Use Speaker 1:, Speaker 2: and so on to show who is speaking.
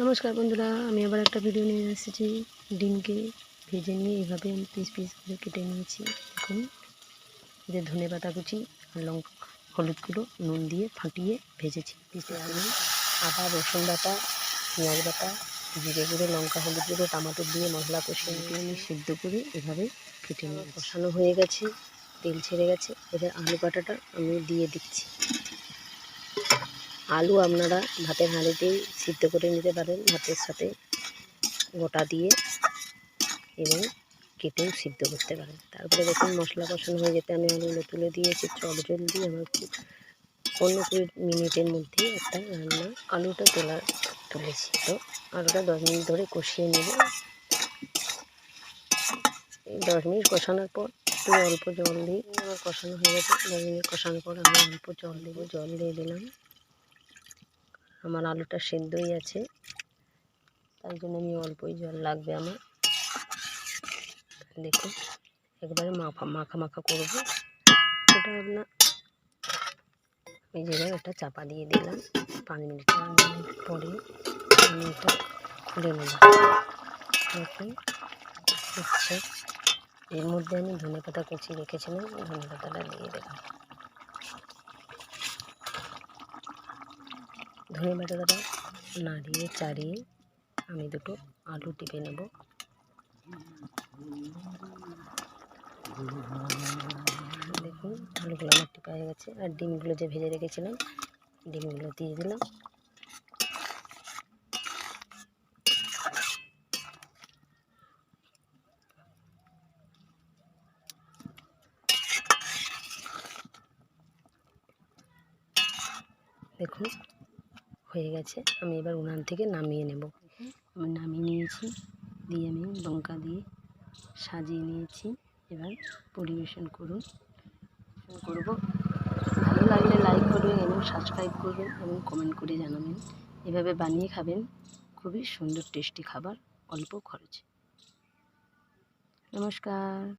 Speaker 1: নমস্কার বন্ধুরা, আমি আবার একটা ভিডিও নিয়ে এসেছি। ডিমকে ভেজে নিয়ে এইভাবে আমি পিস পিস করে কেটে নিয়েছি। এখন যে ধনে পাতা কুচি আর লঙ্কা, হলুদ গুঁড়ো, নুন দিয়ে ফাটিয়ে ভেজেছি। পিসে আমি আদা, রসুন বাটা, পেঁয়াজ বাটা, জিরে গুঁড়ো, লঙ্কা, হলুদ গুঁড়ো, টমাটো দিয়ে মশলা কষিয়ে দিয়ে আমি সিদ্ধ করে এভাবে কেটে নিয়ে কষানো হয়ে গেছে, তেল ছেড়ে গেছে। এবার আলু কাটাটা আমি দিয়ে দিচ্ছি। আলু আপনারা ভাতের হাঁড়িতেই সিদ্ধ করে নিতে পারেন, ভাতের সাথে গোটা দিয়ে এবং কেটেও সিদ্ধ করতে পারেন। তারপরে দেখুন মশলা কষানো হয়ে যেতে আমি আলুগুলো তুলে দিয়েছি চট জলদি আমার পনেরো কুড়ি মিনিটের মধ্যেই একটা রান্না, আলুটা তোলা তুলেছি। তো আলুটা দশ মিনিট ধরে কষিয়ে নেব। দশ মিনিট কষানোর পর একটু অল্প জল দিই আমার কষানো হয়ে গেছে। দশ মিনিট কষানোর পর আমি অল্প জল দেবো, জল দিয়ে দিলাম। আমার আলুটা সেদ্ধই আছে। তার জন্য আমি অল্পই জল লাগবে আমার। দেখুন, একবারে মাখা মাখা মাখা করব। এটা আপনার এই জায়গায় একটা চাপা দিয়ে দিলাম। পাঁচ মিনিট পাঁচ মিনিট পরে আমি এটা খুলে নেব। দেখুন, হচ্ছে। এর মধ্যে আমি ধনে পাতা কুচি রেখেছিলাম, ধনে পাতাটা দিয়ে দিলাম। ধনে পাতাটা নাড়িয়ে চাড়িয়ে আমি দুটো আলু টিপে নেব। দেখুন, আলুগুলো আমার টিপা হয়ে গেছে। আর ডিমগুলো যে ভেজে রেখেছিলাম, ডিমগুলো দিয়ে দিলাম। দেখুন হয়ে গেছে, আমি এবার উনান থেকে নামিয়ে নেব। আমি নামিয়ে নিয়েছি, দিয়ে আমি লঙ্কা দিয়ে সাজিয়ে নিয়েছি। এবার পরিবেশন করুন। করব। ভালো লাগলে লাইক করবেন এবং সাবস্ক্রাইব করবেন এবং কমেন্ট করে জানাবেন। এভাবে বানিয়ে খাবেন, খুবই সুন্দর টেস্টি খাবার, অল্প খরচে। নমস্কার।